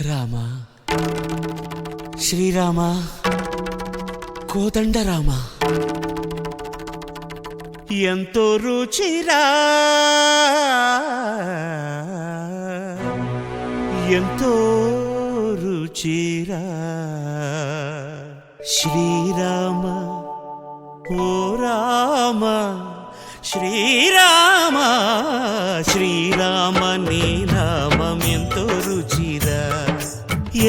రామ. శ్రీరామ. కోదండ రామ ఎంతో రుచిరా. ఎంతో రుచిరా. శ్రీరామ. ఓ రామ. శ్రీరామ. శ్రీరామ నీ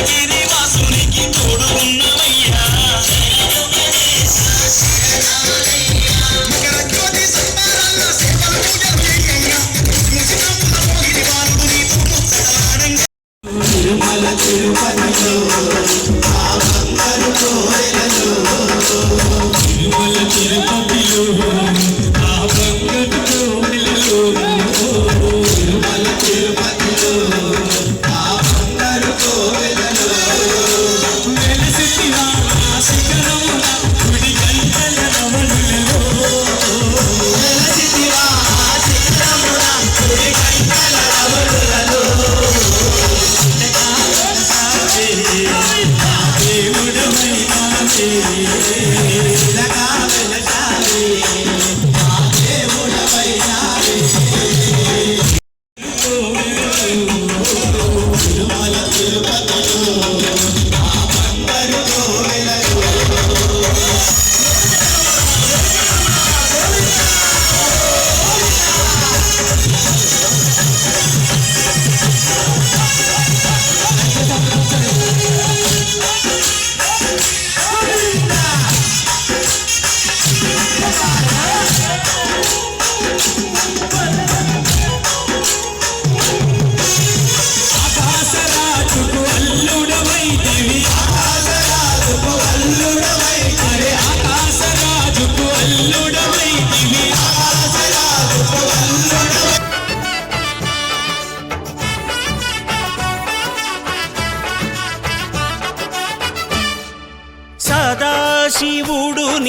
Yeah.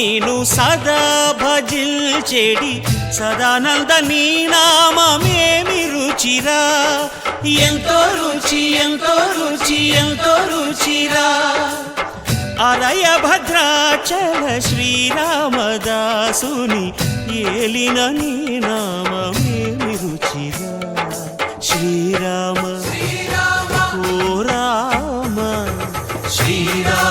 నేను సదా భజిల్చెడి సదానంద నీ నామమేమి రుచిరా ఎంతో రుచి ఎంతో రుచి ఎంతో రుచిరా. అరయ భద్రాచల శ్రీరామదాసుని ఏలిన నీ నామేమి రుచిరా శ్రీరామ ఓ రామ శ్రీరామ.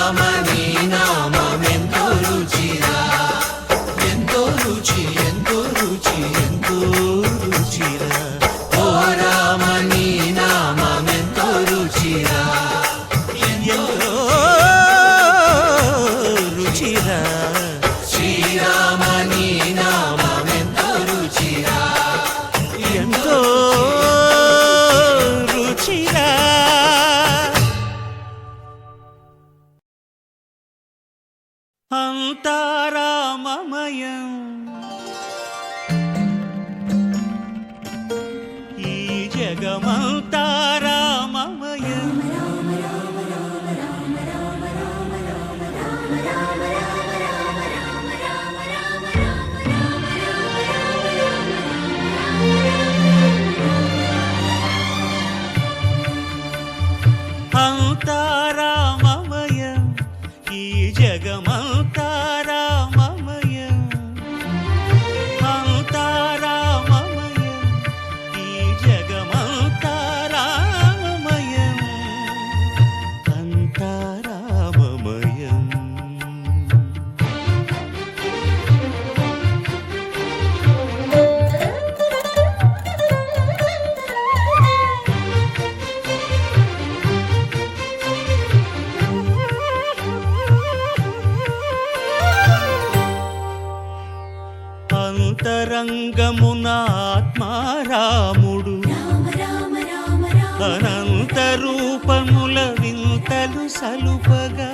ఆత్మారాముడు రామ రామ రామ రామ. అనంత రూపముల వింతలు సలుపగా.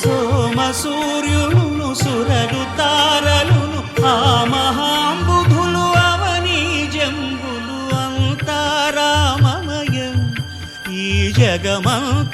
సోమ సూర్యులను సురలు తారలును ఆ మహాంబుధులు అవని జంబులు అంతారామమయం ఈ జగమంతారామమయం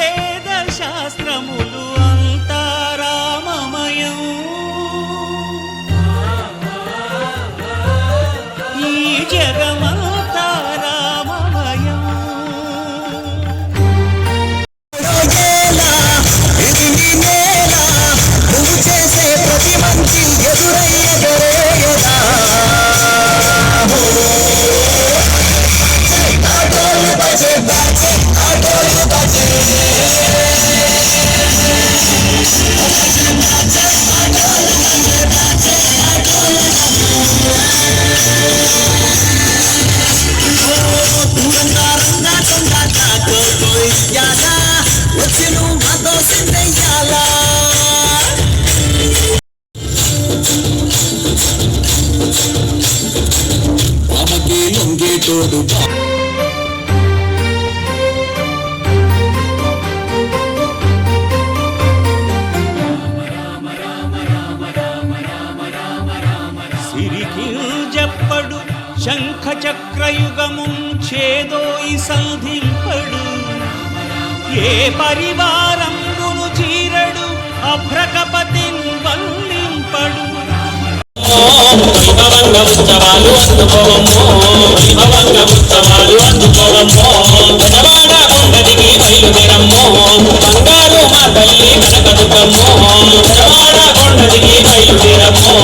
చక్రయుగము చేదోయి సంధింపడు. ఏ పరివారంబును చీరడు అభ్రకపతిన్ వల్లింపడు. వైభవంగ ఉత్సవాలు అందుకోవమ్మో వైభవంగ ఉత్సవాలు అందుకోవమ్మో గజవాడ కొండదికి బయలుదేరమ్మో బంగారు మా తల్లి కనకదుకమ్మో గజవాడ కొండదికి బయలుదేరమ్మో.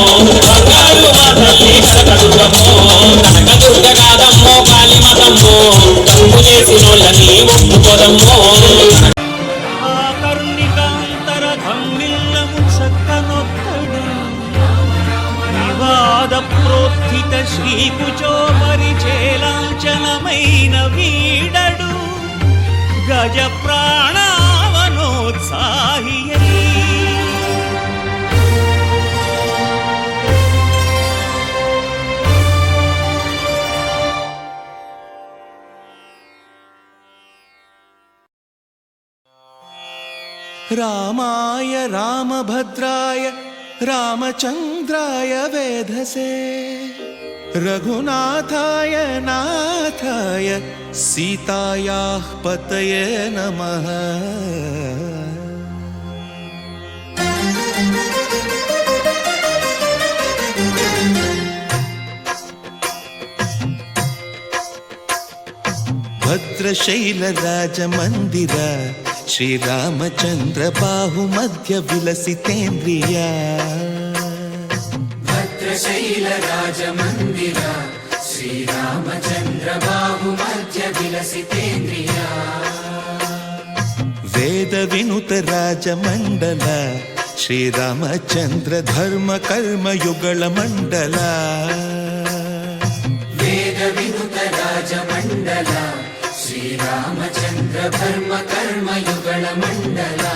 नोत्साही रामाय रामभद्राय रामचन्द्राय वेधसे। रघुनाथाय नाथाय సీతాయా పతయే నమః. భద్రశైలరాజమందిర శ్రీరామచంద్ర బాహుమధ్య విలసితేంద్రియా. భద్రశైల చంద్రబాబు మధ్య వేద వినుత రాజమండల శ్రీరామచంద్ర ధర్మ కర్మ యుగళ మండల. వేద వినుత రాజమండల శ్రీరామచంద్ర ధర్మ కర్మ యుగళ మండలా.